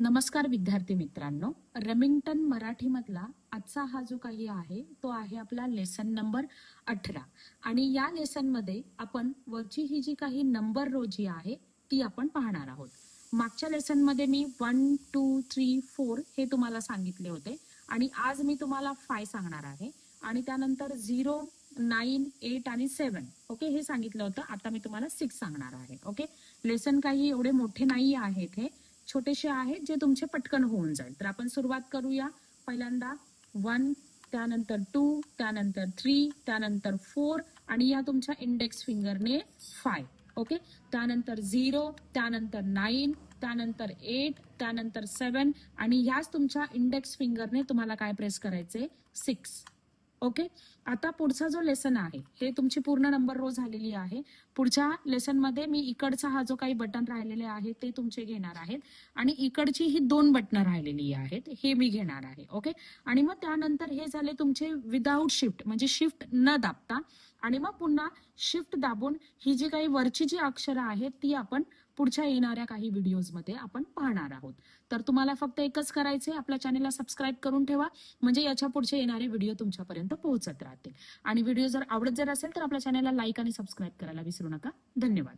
नमस्कार विद्यार्थी मित्रांनो. रेमिंग्टन मराठीमधला आजचा हा जो काही आहे तो आहे आपला लेसन नंबर अठरा. आणि या लेसनमध्ये आपण वरची ही जी काही नंबर रो जी आहे ती आपण पाहणार आहोत. मागच्या लेसनमध्ये मी वन टू थ्री फोर हे तुम्हाला सांगितले होते. आणि आज मी तुम्हाला फाय सांगणार आहे. आणि त्यानंतर झिरो नाईन एट आणि सेवन ओके हे सांगितलं होतं. आता मी तुम्हाला सिक्स सांगणार आहे. ओके लेसन काही एवढे मोठे नाही आहेत हे. छोटेसे आहेत जे तुमचे पटकन होऊन जाईल. तर आपण सुरुवात करूया. पहिल्यांदा वन त्यानंतर टू त्यानंतर थ्री त्यानंतर फोर आणि या तुमच्या इंडेक्स फिंगरने फाय ओके त्यानंतर झिरो त्यानंतर नाईन त्यानंतर एट त्यानंतर सेवन आणि ह्याच तुमच्या इंडेक्स फिंगरने तुम्हाला काय प्रेस करायचे? Six okay? आता पुढचा जो लेसन आहे हे तुमची पूर्ण नंबर रो झालेली आहे. पुढच्या लेसनमध्ये मी इकडचा हा जो काही बटन राहिलेले आहे ते तुमचे घेणार आहेत. आणि इकडची ही दोन बटनं राहिलेली आहेत हे मी घेणार आहे ओके? आणि मग त्यानंतर हे झाले तुमचे विदाऊट शिफ्ट म्हणजे शिफ्ट न दाबता. आणि मग पुन्हा शिफ्ट दाबून ही जी काही वरची जी अक्षरं आहेत ती आपण पुढच्या येणाऱ्या काही व्हिडिओजमध्ये आपण पाहणार आहोत. तर तुम्हाला फक्त एकच करायचे आपल्या चॅनेलला सबस्क्राईब करून ठेवा म्हणजे याच्या पुढचे येणारे व्हिडिओ तुमच्यापर्यंत पोहोचत राहतील. आणि व्हिडिओ जर आवडत जर असेल तर आपल्या चॅनेलला लाईक आणि सबस्क्राईब करायला विसरू नका. धन्यवाद.